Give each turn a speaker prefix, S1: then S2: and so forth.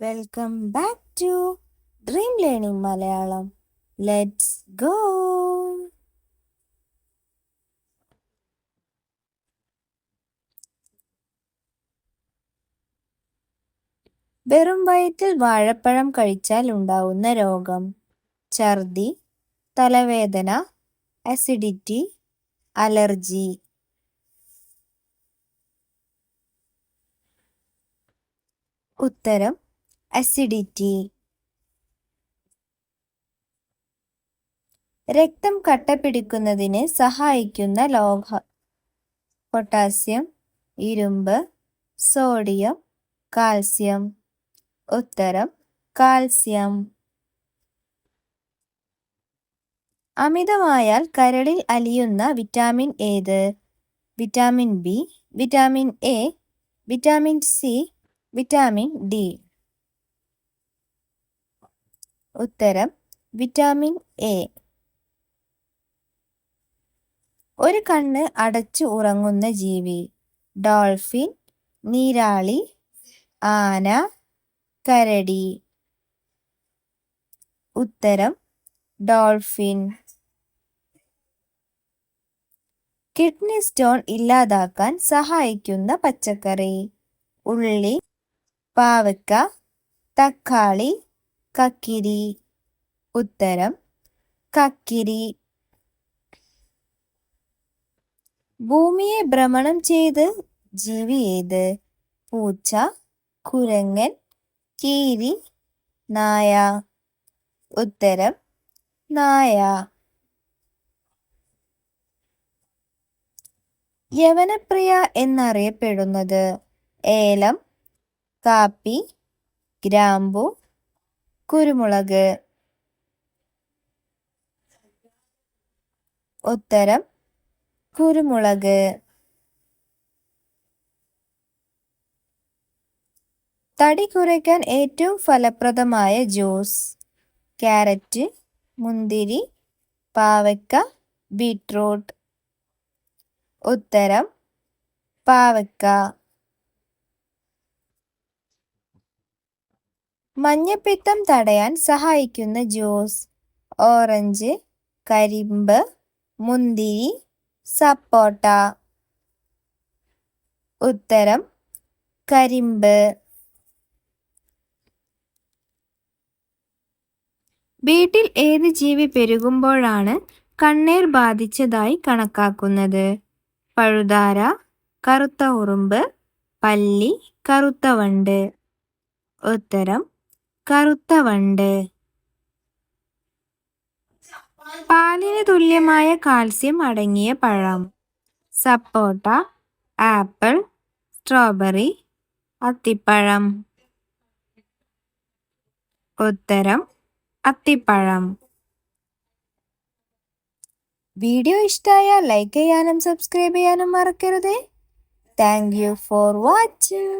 S1: Welcome back to dream learning Malayalam let's go വെറും വയറ്റിൽ വാഴപ്പഴം കഴിച്ചാൽ ഉണ്ടാവുന്ന രോഗം. ഛർദി തലവേദന അസിഡിറ്റി അലർജി ഉത്തരം അസിഡിറ്റി രക്തം കട്ടപിടിക്കുന്നതിന് സഹായിക്കുന്ന ലോഹ പൊട്ടാസ്യം ഇരുമ്പ് സോഡിയം കാൽസ്യം ഉത്തരം കാൽസ്യം അമിതമായാൽ കരളിൽ അലിയുന്ന വിറ്റാമിൻ ഏത്? Vitamin B vitamin A vitamin C vitamin D ഉത്തരം വിറ്റാമിൻ എ ഒരു കണ്ണ് അടച്ചു ഉറങ്ങുന്ന ജീവി ഡോൾഫിൻ നീരാളി ആന കരടി. ഉത്തരം ഡോൾഫിൻ. കിഡ്നി സ്റ്റോൺ ഇല്ലാതാക്കാൻ സഹായിക്കുന്ന പച്ചക്കറി ഉള്ളി പാവക്ക തക്കാളി കക്കിരി. ഉത്തരം കക്കിരി. ഭൂമിയെ ഭ്രമണം ചെയ്ത് ജീവി ഏത്? പൂച്ച കുരങ്ങൻ കീരി നായ. ഉത്തരം നായ. യവനപ്രിയ എന്നറിയപ്പെടുന്നത് ഏലം കാപ്പി ഗ്രാമ്പു കുരുമുളക് ഉത്തരം കുരുമുളക് തടി കുറയ്ക്കാൻ ഏറ്റവും ഫലപ്രദമായ ജ്യൂസ് ക്യാരറ്റ് മുന്തിരി പാവയ്ക്ക ബീട്രൂട്ട്. ഉത്തരം പാവയ്ക്ക. മഞ്ഞപ്പിത്തം തടയാൻ സഹായിക്കുന്ന ജ്യൂസ്. ഓറഞ്ച് കരിമ്പ് മുന്തിരി സപ്പോട്ട. ഉത്തരം കരിമ്പ്. വീട്ടിൽ ഏത് ജീവി പെരുകുമ്പോഴാണ് കണ്ണീർ ബാധിച്ചതായി കണക്കാക്കുന്നത്? പഴുതാര കറുത്ത ഉറുമ്പ് പല്ലി കറുത്ത വണ്ട്. ഉത്തരം കറുത്ത വണ്ട് പാലിന് തുല്യമായ കാൽസ്യം അടങ്ങിയ പഴം. സപ്പോട്ട ആപ്പിൾ സ്ട്രോബെറി അത്തിപ്പഴം. ഉത്തരം അത്തിപ്പഴം. വീഡിയോ ഇഷ്ടമായാൽ ലൈക്ക് ചെയ്യാനും സബ്സ്ക്രൈബ് ചെയ്യാനും മറക്കരുത്. Thank you for watching